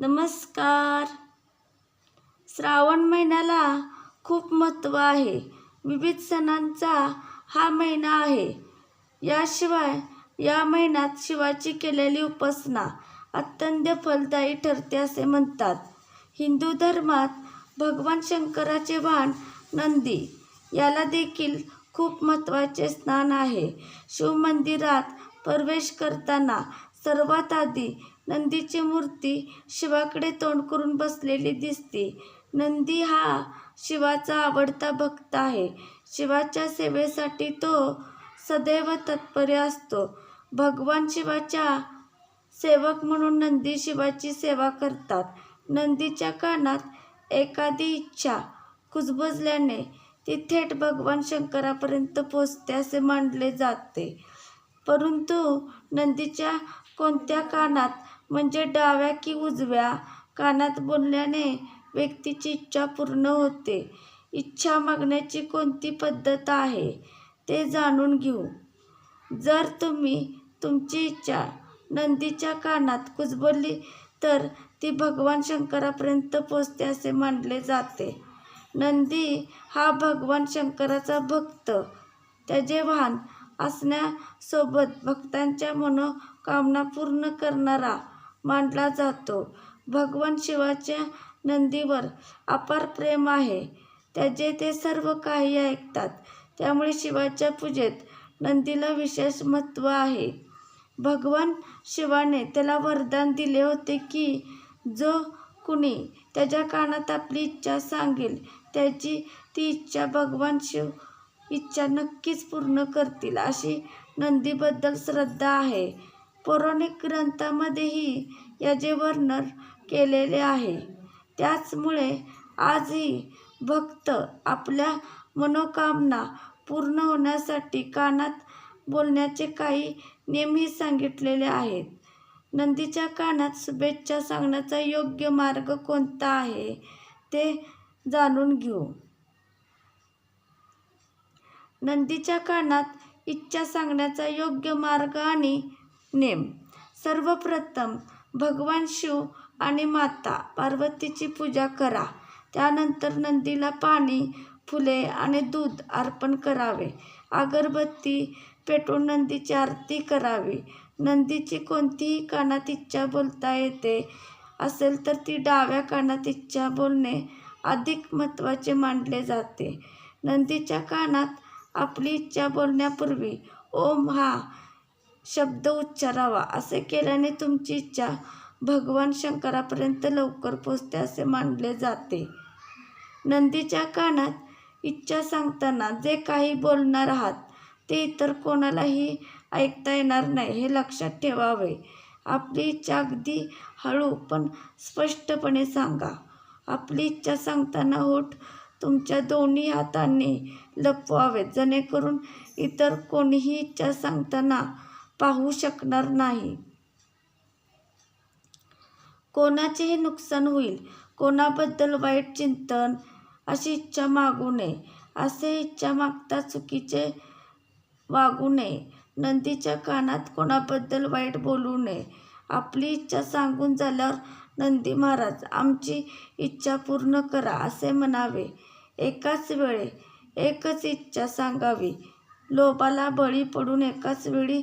नमस्कार. श्रावण महिन्याला खूप महत्त्व आहे. विविध सणांचा हा महिना आहे. याशिवाय या महिन्यात शिवाची केलेली उपासना अत्यंत फलदायी ठरते असे म्हणतात. हिंदू धर्मात भगवान शंकराचे वाहन नंदी याला देखील खूप महत्त्वाचे स्थान आहे. शिवमंदिरात प्रवेश करताना सर्वात आधी नंदीची मूर्ती शिवाकडे तोंड करून बसलेली दिसते. नंदी हा शिवाचा आवडता भक्त आहे. शिवाच्या सेवेसाठी तो सदैव तत्पर असतो. भगवान शिवाच्या सेवक म्हणून नंदी शिवाची सेवा करतात. नंदीच्या कानात एखादी इच्छा कुजबुजल्याने ती थेट भगवान शंकरापर्यंत पोचते असे मानले जाते. परंतु नंदीच्या कोणत्या कानात म्हणजे डाव्या की उजव्या कानात बोलल्याने व्यक्तीची इच्छा पूर्ण होते. इच्छा मागण्याची कोणती पद्धत आहे ते जाणून घेऊ. जर तुम्ही तुमची इच्छा नंदीच्या कानात कुजबुजली तर ती भगवान शंकरापर्यंत पोचते असे मानले जाते. नंदी हा भगवान शंकराचा भक्त. त्याचे वाहन असण्यासोबत भक्तांच्या मनोकामना पूर्ण करणारा मानला जातो. भगवान शिवाच्या नंदीवर अपार प्रेम आहे. त्याचे ते सर्व काही ऐकतात. त्यामुळे शिवाच्या पूजेत नंदीला विशेष महत्त्व आहे. भगवान शिवाने त्याला वरदान दिले होते की जो कुणी त्याच्या कानात आपली इच्छा सांगेल त्याची ती इच्छा भगवान शिव इच्छा नक्कीच पूर्ण करतील अशी नंदीबद्दल श्रद्धा आहे. पौराणिक ग्रंथामध्येही याचे वर्णन केलेले आहे. त्याचमुळे आजही भक्त आपल्या मनोकामना पूर्ण होण्यासाठी कानात बोलण्याचे काही नियमही सांगितलेले आहेत. नंदीच्या कानात शुभेच्छा सांगण्याचा योग्य मार्ग कोणता आहे ते जाणून घेऊ. नंदीच्या कानात इच्छा सांगण्याचा योग्य मार्ग आणि नेम. सर्वप्रथम भगवान शिव आणि माता पार्वतीची पूजा करा. त्यानंतर नंदीला पाणी फुले आणि दूध अर्पण करावे. अगरबत्ती पेटून नंदीची आरती करावी. नंदीची कोणतीही कानात इच्छा बोलता येते असेल तर ती डाव्या कानात इच्छा बोलणे अधिक महत्त्वाचे मानले जाते. नंदीच्या कानात आपली इच्छा बोलण्यापूर्वी ओम हा शब्द उच्चारावा असे केल्याने तुमची इच्छा भगवान शंकरापर्यंत लवकर पोचते असे मानले जाते. नंदीच्या कानात इच्छा सांगताना जे काही बोलणार आहात ते इतर कोणालाही ऐकता येणार नाही हे लक्षात ठेवावे. आपली इच्छा अगदी हळू पण स्पष्टपणे सांगा. आपली इच्छा सांगताना होठ तुमच्या दोन्ही हातांनी लपवावेत जेणेकरून इतर कोणीही इच्छा सांगताना पाहू शकणार नाही. कोणाचेही नुकसान होईल? कोणाबद्दल वाईट चिंतन? अशी इच्छा मागू नये. असे इच्छा मागता चुकीचे वागू नये. नंदीच्या कानात कोणाबद्दल वाईट बोलू नये. आपली इच्छा सांगून झाल्यावर नंदी महाराज आमची इच्छा पूर्ण करा असे म्हणावे. एकाच वेळे एकच इच्छा सांगावी. लोभाला बळी पडून एकाच वेळी